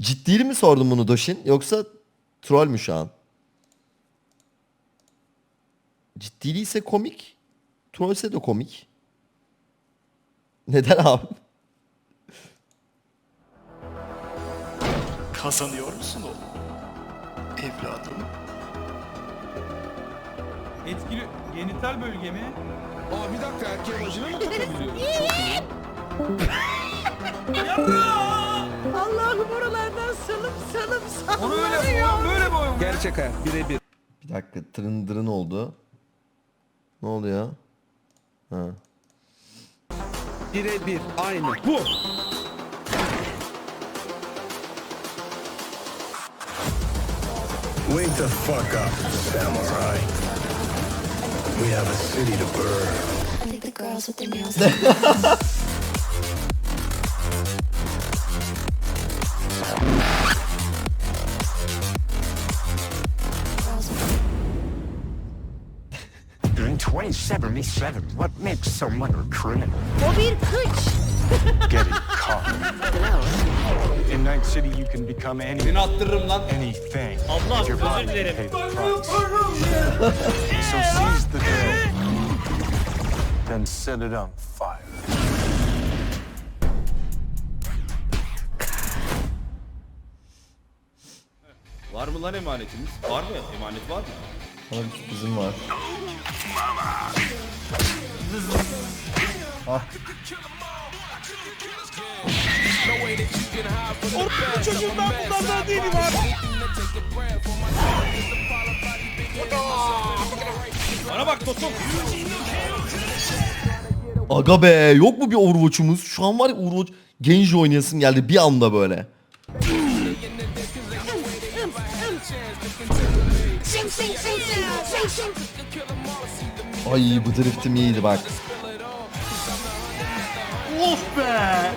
Ciddi mi sordun bunu Doşin yoksa troll mü şu an? Ciddi değilse komik. Trollse de komik. Neden abi? Kazanıyor musun oğlum? Evladım. Etkili genital bölge mi? Aa bir dakika erkeğe vajina mı takabiliyoruz? Allah'ım oralardan salım salım Onu öyle sallanıyor. onu böyle mi oyun? Gerçek hayat birebir. Bir dakika tırın dırın oldu. Ne oluyor? Ha. Birebir aynı. Bu. Wake the fuck up, samurai. We have a city to burn. I think the girls with their nails. In 2077, what makes someone a criminal? O bir kıç. Getting caught. In Night City you can become any, Seni lan. anything. Abla Your body özür pay the price. So seize the day. Then set it on fire. Var mı lan emanetimiz? Var mı? Emanet var mı? Bana bir sürprizim var. Çocuğum ben bunlardan değilim abi. Bana bak dostum. Aga be yok mu bir Overwatch'umuz? Şu an var ya Overwatch Genji oynayasım geldi bir anda böyle. Ay bu driftim iyiydi bak. Of be.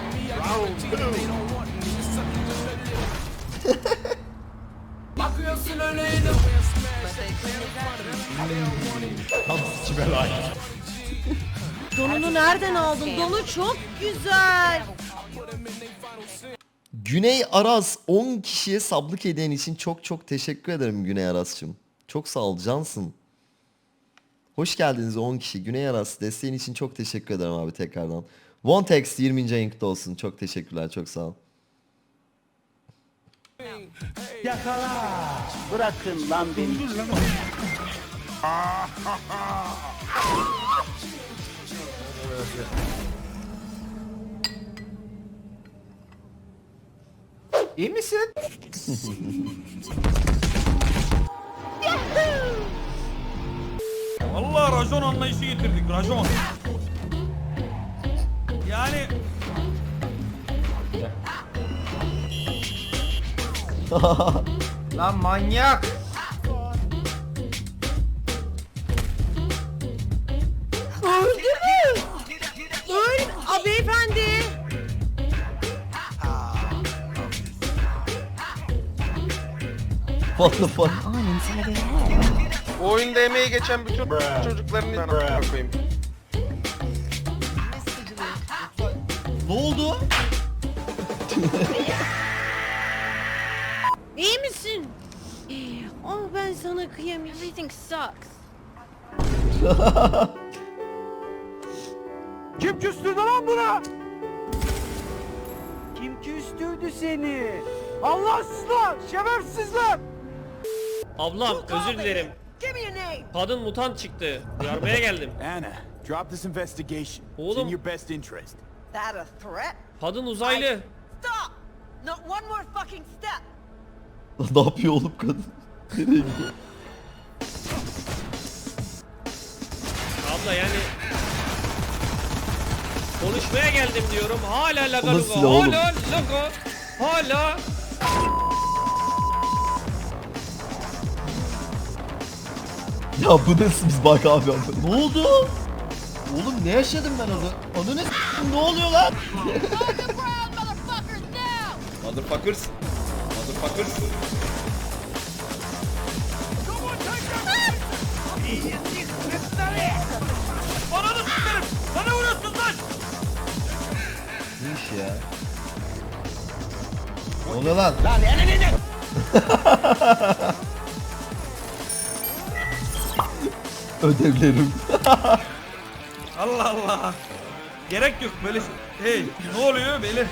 Donunu nereden aldın? Donu çok güzel. Güney Aras 10 kişiye sablık hediyen için çok çok teşekkür ederim Güney Aras'cığım. Çok sağ ol cansın. Hoş geldiniz 10 kişi. Güney Aras desteğin için çok teşekkür ederim abi tekrardan. One Text 20. ayın kutlu olsun. Çok teşekkürler çok sağ ol. Bırakın lan beni. İyi misin? Vallahi rajon anlayışı getirdik rajon. Yani Lan manyak. Öldü mü? Öl. Aa, beyefendi. What the fuck? Bu oyunda emeği geçen bütün çocukların ben koyayım. Ne oldu? İyi misin? Oh ben sana kıyamayacağım. Everything sucks. Kim küstürdü lan buna? Kim küstürdü seni? Allahsızlar, şerefsizler. Ablam özür dilerim. Kadın mutant çıktı. Uyarmaya geldim. Anna, drop this investigation. It's Oğlum. in your best interest. That a threat? Kadın uzaylı. Stop. Not one more fucking step. ne yapıyor oğlum kadın? Nereye gidiyor? Abla yani konuşmaya geldim diyorum. Hala laga O da luga. silah oğlum. Hala laga. Hala. Ya bu nasıl biz bak abi. Ne oldu? Oğlum ne yaşadım ben orada? Adı ne? Ne oluyor lan? Motherfuckers. Motherfuckers. Ananı s**erim. Bana vuruyorsun lan. Ne iş ya? Ne oluyor lan? Ödevlerim. Allah Allah. Gerek yok böyle. Hey ne oluyor Melih?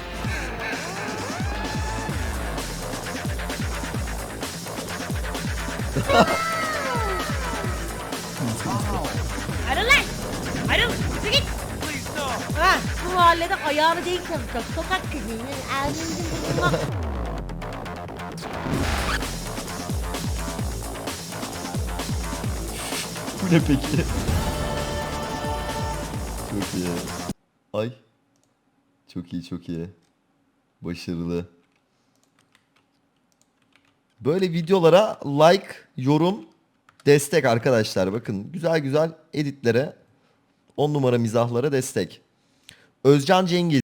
Ayrıl lan. Ayrıl. Yürü git. Ha, bu mahallede ayağını değil çalışacak. Sokak kızının ağzını Bu ne peki? Çok iyi. Ay. Çok iyi çok iyi. Başarılı. Böyle videolara like, yorum, destek arkadaşlar. Bakın güzel güzel editlere 10 numara mizahlara destek. Özcan Cengiz